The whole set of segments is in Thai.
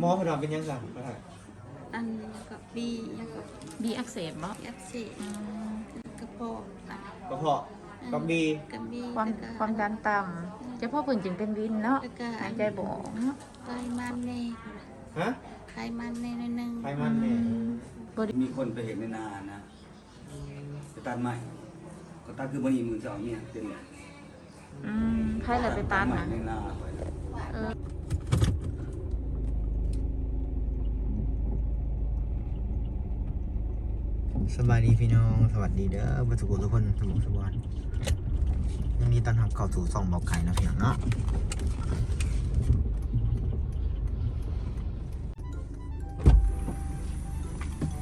หมอเพนว่าเป็นยังไงก็ได้อันก็บียังก็บีอักเสบบ่ยัดเสะกระเพาะอะกระเพาะกับบีกระบีความแล้วก็ความดันต่ำเฉพาะเพิ่นจึงเป็นวินเนาะแล้วก็หายใจบ่ออกเนาะไขมันแน่ฮะไขมันแน่นิดนึงไขมันเนี่ยบ่ได้มีคนไปเห็นในนานะไปตัดไม้ก็ตัดคือมันอีมือสองเนี่ยเป็นไงอืมใครล่ะไปตัดไม้น่ะในนาไป เออ สบายดีพี่น้องสวัสดีเด้อบัสุกุทุกคนสมุสบายยังนี้ตอนทำเข้าสู่ส่องบอกไก่นะพี่น้องเนาะ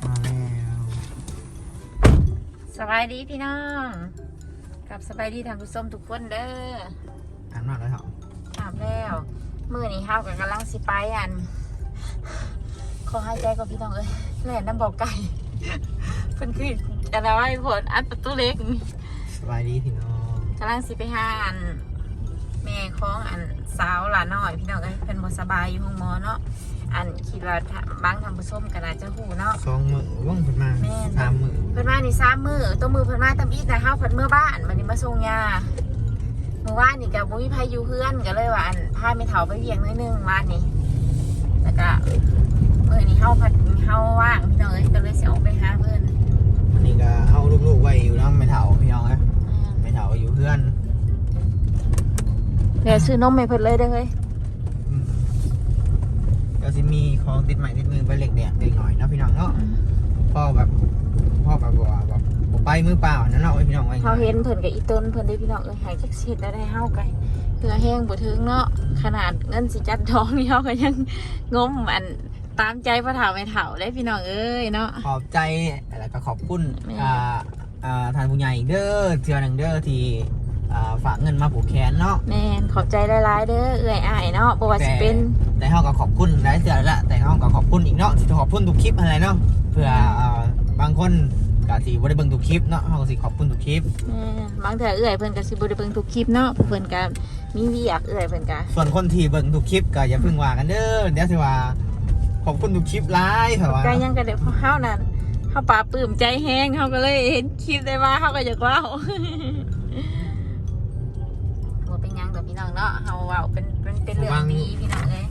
มาแล้วสบายดีพี่น้องกับสบายดีท่านผู้ชมทุกคนเด้ออ่านมากเลยเหรอถามแล้วมื้อนี้เฮาก็กำลังสิไปอันขอหายใจก่อนพี่น้องเอ้ยแล่นน้ำบอกไก่ เพิ่นคืออะไรวะไอ้ผลอันประตูเล็กสบายดีพี่น้องกำลังสิไปหาอันแม่ของอันสาวหลานน้อยพี่น้องเอ้ยเพิ่นบ่สบายอยู่ห้องหมอเนาะอันคิดว่าถ้าบางทำผู้ชมก็น่าจะฮู้เนาะสองมือว่องเพิ่นมาแม่นสามมือเพิ่นมานี่สามมื้อตัวมือเพิ่นมาตำอีกแต่เฮาเพิ่นเมื่อบ้านวันนี้มาส่งยาเมื่อวานนี่ก็บ่มีไผอยู่เฮือนก็เลยว่าอันพาแม่เฒ่าไปเวียงหน้อยหนึงวานนี้แล้วก็มื้อนี้เฮาพัด ซื้อนมให้เพิ่นเลยเด้อเฮ้ยอืมก็จะมีของติดใหม่ติดมือไปเหล็กแดงเด็กหน่อยเนาะพี่น้องเนาะพ่อแบบพ่อแบบว่าแบบบ่ไปมือเปล่านั่นเนาะไว้พี่น้องไว้เขาเห็นเพิ่นกับอีต้นเพิ่นได้พี่น้องเอ้ยหายจักสิได้ได้เฮาไกเพื่อแห้งบ่ถึงเนาะขนาดเงินสิจัดทองนี่เฮาก็ยังงมอันตามใจพ่อเฒ่าแม่เฒ่าได้พี่น้องเอ้ยเนาะขอบใจแล้วก็ขอบคุณแม่อ่าอ่าทานผู้ใหญ่เด้อเทือหนังเด้อที่ อ่าฝากเงินมาผูกแขนเนาะแม่นขอบใจหลายๆเด้อเอ้ยอ้ายเนาะบ่ว่าสิเป็นแต่เขาก็ขอบคุณได้เสือแล้วละแต่เขาก็ขอบคุณอีกเนาะสิขอบคุณทุกคลิปอะไรเนาะเพื่ออ่าบางคนก็สิบ่ได้เบิ่งทุกคลิปเนาะเขาก็สิขอบคุณทุกคลิป แม่นบางเทื่อเอ้ยเพิ่นก็สิบ่ได้เบิ่งทุกคลิปเนาะผู้เพิ่นก็มีเวียกเอ้ยเพิ่นก็ส่วนคนที่เบิ่งทุกคลิปก็อย่าเพิ่งว่ากันเด้อเดี๋ยวสิว่าขอบคุณทุกคลิปหลายเถอะว่าก็ยังก็ได้เพราะเฮานั่นเฮาปลาปลื้มใจแห้งเฮาก็เลยเห็นคลิปได้มาเฮาก็อยากเว้าบ่เป็ นหยังดอกพี่น้องเนาะเฮาเว้าเป็นเป็นเป็นเรื่องดีพี่น้องเอ้ย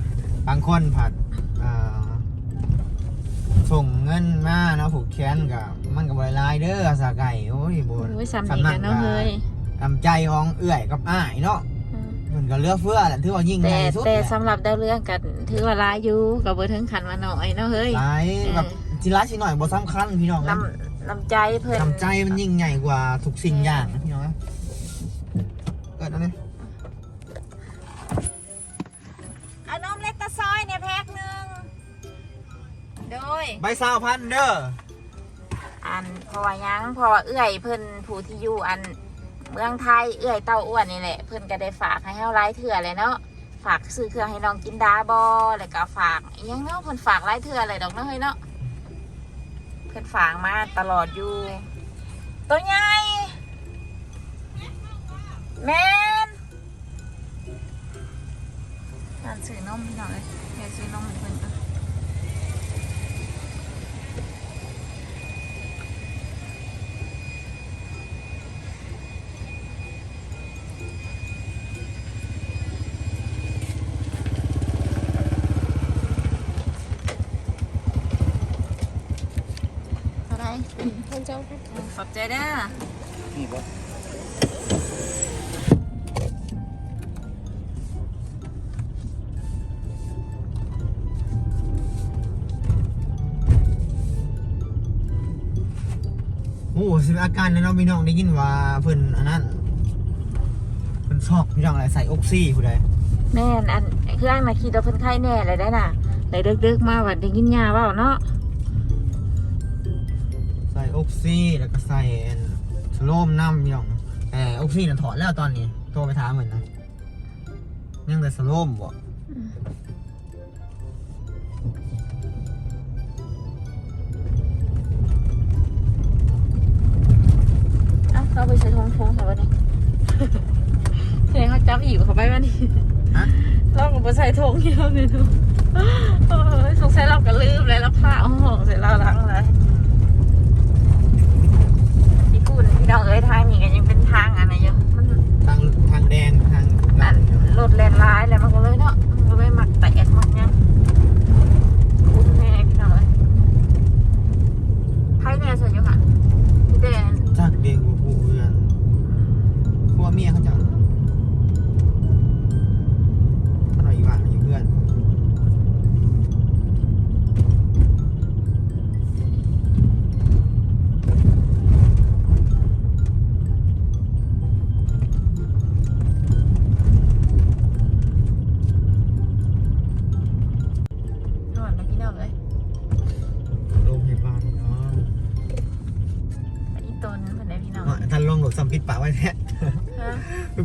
บางคนผัดอ่าส่งเงินมาเนาะผูกแขนก็มันก็บ่ได้หลายเด้อสาไก่โอ้ยบ่โอ้ยสำนีกันเนาะเฮ้ยทำใจของเอื้อยกับอ้ายเนาะอืมมันก็เหลือเฟือแหละถือว่ายิ่งใหแต่ญ่สุดแต่แหละสำหรับดาวเรืองกันถือว่าร้ายอยู่กับเบอร์ถึงขันมาหน่อยเนาะเฮ้ยหลายแบบจิร้ายสิหน่อยบ่สำคัญพี่น้องนะลำลำใจเพิ่นทำใจมันยิ่งใหญ่กว่าทุกสิ่งอย่างนะพี่น้องนะเกิดอะไร โดยใบซาวพันเด้ออันพราะว่าหยังพราะว่าเอื้อยเพิ่นผู้ที่อยู่อันเมืองไทยเอื้อยเต้าอ้วนนี่แหละเพิ่นก็ได้ฝากให้เฮาไลายเถื่อเลยเนาะฝากซื้อเครื่องให้น้องกินดาบอแล้วก็ฝากอิหยังเนาะเพิ่นฝากไลายเถื่อเลยดอกเนาะเฮ้ยเนาะเพิ่นฝากมาตลอดอยู่ตัวใหญ่แมนการซื้อนมพี่น้องเลยอยากซื้อนมให้เพิ่นก็ เท่าไหร ท่านเจ้าค่ะ ขอบ ใจเด้อนี่บ่โอ้สิอาการเนี่ยเนาะพี่น้องได้ยินว่าเพิ่นอันนั้นเพิ่นชอบพี่น้องอะไรใส่ออกซี่ผู้ใดแม่นอันเครื่องน่ะคิดว่าเพิ่นไข้แน่เลยได้น่ะเลยเดึกๆมาว่าได้กินยาเปล่าเนาะใส่ ออกซี่แล้วก็ใส่อันสโลมน้ำพี่น้องแต่ออกซี่น่ะถอดแล้วตอนนี้โทรไปถามเหมือนนะยังแต่สโลมบ่เอ้าเขาไปใช้ทงทงค่ะวันนี้เฮ้ยเขาจับอีกเขาไปวันนี้ฮะเราก็บ่ใส่ทงเยอะเลยเนาะเออสงสัยเราก็ลืมเลยแล้วผ้าเอาห่องใส่เราล้างเลยพี่พูดพี่ น้องเอ้ยทางนี้ก็ยังเป็นทางอันไหนอยู่มันทางทางแดง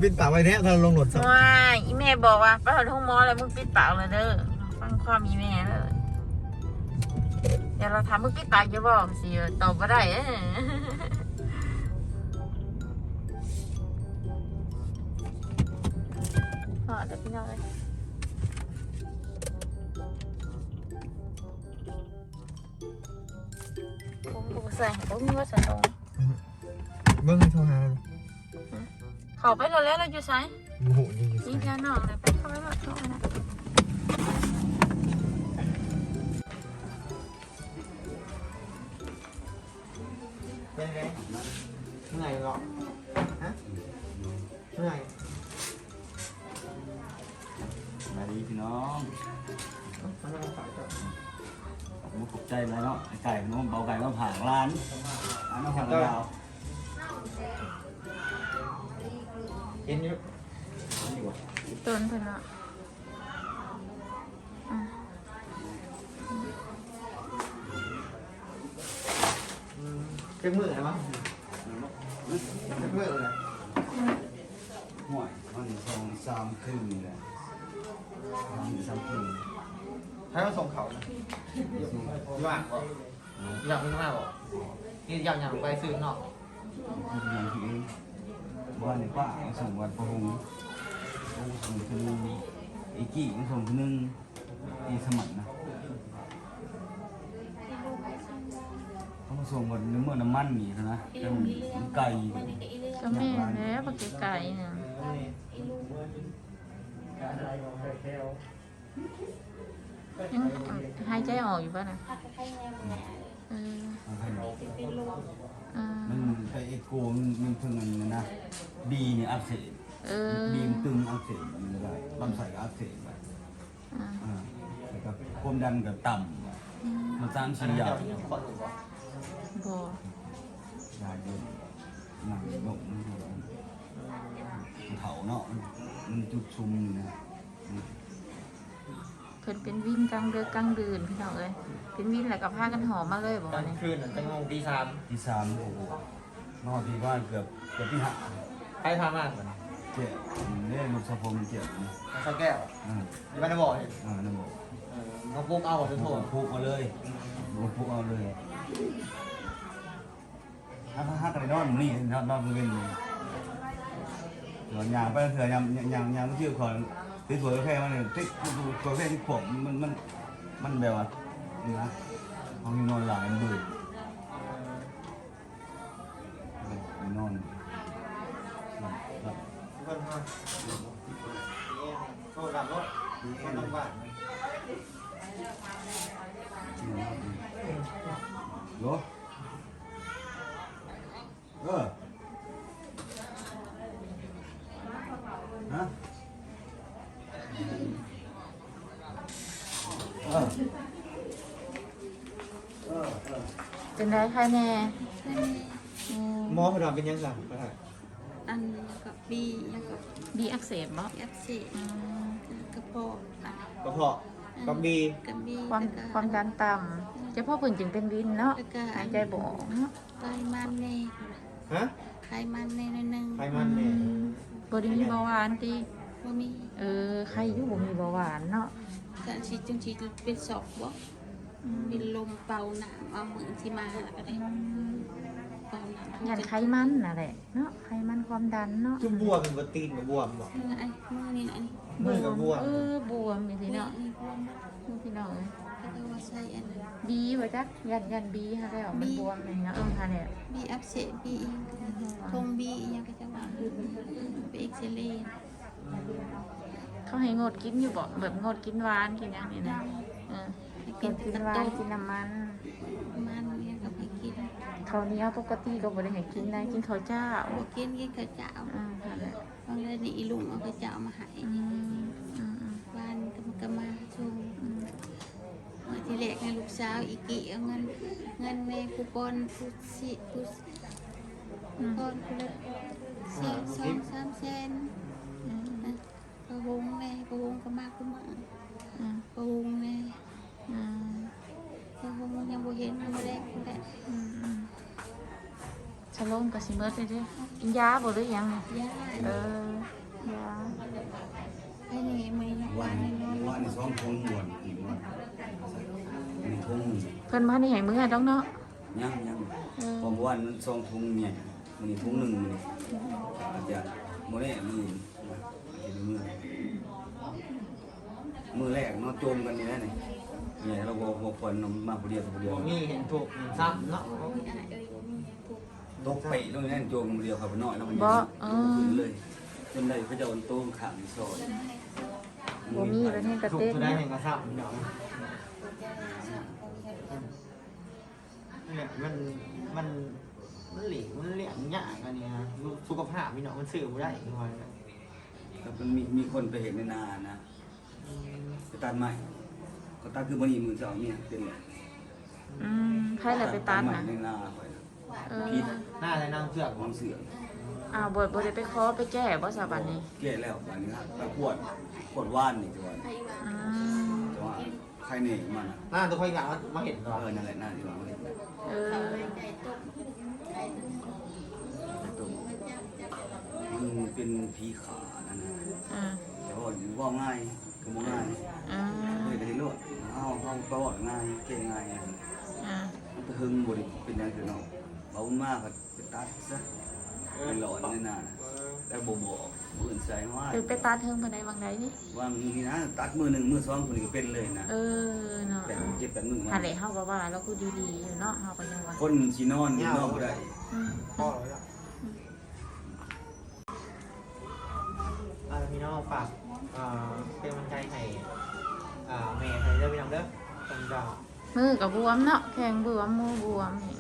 ปิดปากไว้แท้ท่านลงรถสัมว่าอีแม่บอกว่าไปเอาท้องหมอแล้วมึงปิดปากเลยเด้อฟังความอีแม่เลยเดี๋ยวเราถามมึงปิดปากจะบอกสิตอบมาได้เอ้ยพอเดี๋ยวพี่น้องเลยผมบอกใส่ผมมีว่าใส่ตรงเบิ้งให้โทรหาเขาไปแล้วแล้วเราอยู่ใช้โอ้โหยังอยู่นี่ใส่แค่นอกเลยไปเข้าไปแบบเข้าไปนะเป็นไงเหนื่อยหรอฮะเหนื่อยสวัสดีพี่น้องมันมาฝากก่อนผมตกใจเลยเนาะไอ้ไก่มันเบาไก่มาผ่านร้านร้านน้ำผักกระดาว กินอยู่นี่วะต้นเพิ่นเนาะอืมอืมเจ็บมือนะมั้งเจ็บมือเลยห่วยมันสองสามครึ่งนี่แหละสามสามครึ่งให้มาส่งเขานะยี่ว่าบอกอยากมึงมากบอกนี่อยากอยากไปซื้อนอกคืออย่างที่ บ้านในป้าส่งวันประหงส่งคนนึงไอ้กี้ส่งคนนึงอีสมัครนะเขามาส่งวันน้ำมันน้ำมันนี่นะเป็นไก่ก็แม่แล้วปากไก่เนี่ยยังหายใจออกอยู่ป่ะนะออเออ มันไปเอโกมันมันเพิ่งอันนี้นะบีเนี่ยอักเสบเออบีมตึงอักเสบมันไม่ได้ลำไส้อักเสบไปอ่าอ่าแล้วก็ความดันก็ต่ำมันสร้างชิ้นใหญ่บ่ยาเย็นหนังนกมันก็เถาเนาะมันจุดชุมนี่นะเพิ่นเป็นวินกลางเดือกกลางดื่นพี่น้องเอ้ยเป็นวินแล้วก็พากันหอมมาเลยบอกตอว่านเนี่ยคืนตั้งโมงตีสามที่สามโอ้โหนอนที่บ้านเกือบเกือบที่ห้าใครพามากกว่านี้เจ็บเนี่ยลูกสะพมเจ็บนะข้าวแก้วอ่ายี่บ้านบอกเห็นอ่านั่นบอกน้องปุ๊กเอาหมดทุกโทโทษษพุกมาเลยโดนพุกเอาเลยฮักฮักกันนอนนี่นอนนอนเว้นเลยหลอนยางไปเถื่อยางยางยางมันชื่อขอนที่ สวยแค่มันเนี่ยติ๊กตัวแค่ที่ผมมันมันมันแบบว่านี่นะห้องนอนหลายมันเบื่อไปนอนหลับทุกคนมาโทษดับรถคนต้องบ้าน โหลเออฮะเออเออเออ เป็นไรใครแน่อืมหมอพอดำเป็นยังไงอันกับบีแล้วก็บีอักเสบบ่ยัดเสอืมกระเพาะอะกระเพาะกับบีกับบีความแล้วก็ความดันต่ำเจะพ่อเพิ่นจึงเป็นวินเนาะแล้วก็หายใจบ่ออกเนาะไขมันเน่ฮะไขมันเน่หนิดนึงไขมันเนี่ยบ่ได้มีเบาหวานติบ่มีเออใครอยู่บ่มีเบาหวานเนาะ การฉีดจังฉีดเป็นศอกบ่ เป็นลมเป่าหนามเอามือที่มาแล้วก็ได้เป่าหนามยันไขมันน่ะแหละเนาะไขมันความดันเนาะจุ่มบวมเป็นบตีนกับบวมบ่มือไอ้มือนี่นะอันนี้มือกับบวมเออบวมนี่สิเนาะนี่บวมนี่พี่น้องเอ้ยก็จะว่าใส่อันนั้นบีบ่จักยันยันบีฮะแล้วมันบวมนี่เนาะเออฮะแล้วบีอักเสบบีอีกทงบีอีกยังก็จะว่าไปเอ็กซเรย์เขาให้งดกินอยู่บ่แบบงดกินหวานกินหยังนี่นะเออให้ กิกินนกินตะหวาโตนกินน้ำมัน มันเนี่ยก็ไปกินข้าวเหนียวปกติก็บ่ได้ให้กินนะกินข้าวเจ้าบวกินกินข้าวเจ้าอืมฮะแล้วบางเลยนี่อีลุงเอาข้าวเจ้ามาให้อืมอืมอืมบ้านก็มันก็มาชูมาที่แรกให้ลูกสาวอีกีเอาเงินเงินแม่กูปอนกูสิกูปอนกูละสี่สองสามแสนอืมนะประวงแน่ประวงก็มากูมาอืมประวงแน่ อืม ประวงยัง บ่เห็นมันแรกกูแหละอืมอืมชะโลมกับสิเมิร์ดเลยเด้อกินยาบ่หรือยังเนี่ยย่าเออยาไอ้นี่มือนักวัวานนนอนวันนี้ซ้อมทงบวนอีกวันมีทงเพิ่นมานี่ให้มื้อดอกเนาะยังยังเออผมวันมันซ้อมทงเมียมันนี่ทงหนึ่งมันอาจจะโมเน่มือเห็นมือ มือแรกเนาะโจมกันนี่แหละนี่เนี่ยเราบอกบอกคนมาผู้เดียวผู้เดียวบ่มีเห็นถูกซ้ำเนาะมีอะไรเอ้ยมีผูกตกไปตรงนี้โจมคนเดียวครับน้อยแล้วมันบ่เออขึ้นเลยจนได้เขาจะเอาโต้งขางซอยบ่มีแล้วนี่กระถูกเต๊กสุดได้เนาะเห็นกระซ้ำพี่น้องเนี่ยมันมันมันเหลวมันเหลี่ยมยากอันนี้ฮะสุขภาพพี่น้องมันสื่อบ่ได้อีกหน่อยนะครับมันมีมีคนไปเห็นในนานะ ไปตัดไม้ก็ตัดคือมันนี่มือเจ้าเนี่ยเป็นเลยอืมใครล่ะไปตัดไม้น่ะในนาไปเออหน้าอะไรนั่งเสือกควาบ่มเสื่อมอ้าวบ่บ่ได้ไปขอไปแก้บ่ซะบัดนี้แก่แล้ววันนี้ครับไปขวดขวดว่านนี่จังหวะอืมจังหวะใครเนี่ยมันอะหน้าตัวค่อยอยากมาเห็นก่อนเออนั่นแหละน่าที่เราเห็นเออตัวมันเป็นผีขานั่นนะอืมแต่ว่าว่าง่าย ก็บ่ง่ายอืมเคยได้เห็นรวดเอาเอาประวัติง่ายเก่งง่ายอืมมันก็หึงบ่ได้เป็นอย่างคือเนาะเอามากก็ไปตัดซะเป็นหลอนนี่นะแต่บ่บอกบ่อื่นใส่ว่าคือไปตัดเทิงปานใดบางใดนี่วางนี่นะตัดมือหนึ่งมือสองคนนี้เป็นเลยนะเออเนาะแปดเจ็ดแปดมือหาเลยเฮาก็ว่าแล้วกูดีๆอยู่เนาะเฮาก็ยังว่าคนสีนอนนอนบ่ได้อืมพ่อแล้วอ่าพี่น้องฝากอ่า มือกับวมเนาะแข้งบวมมือบวมนี่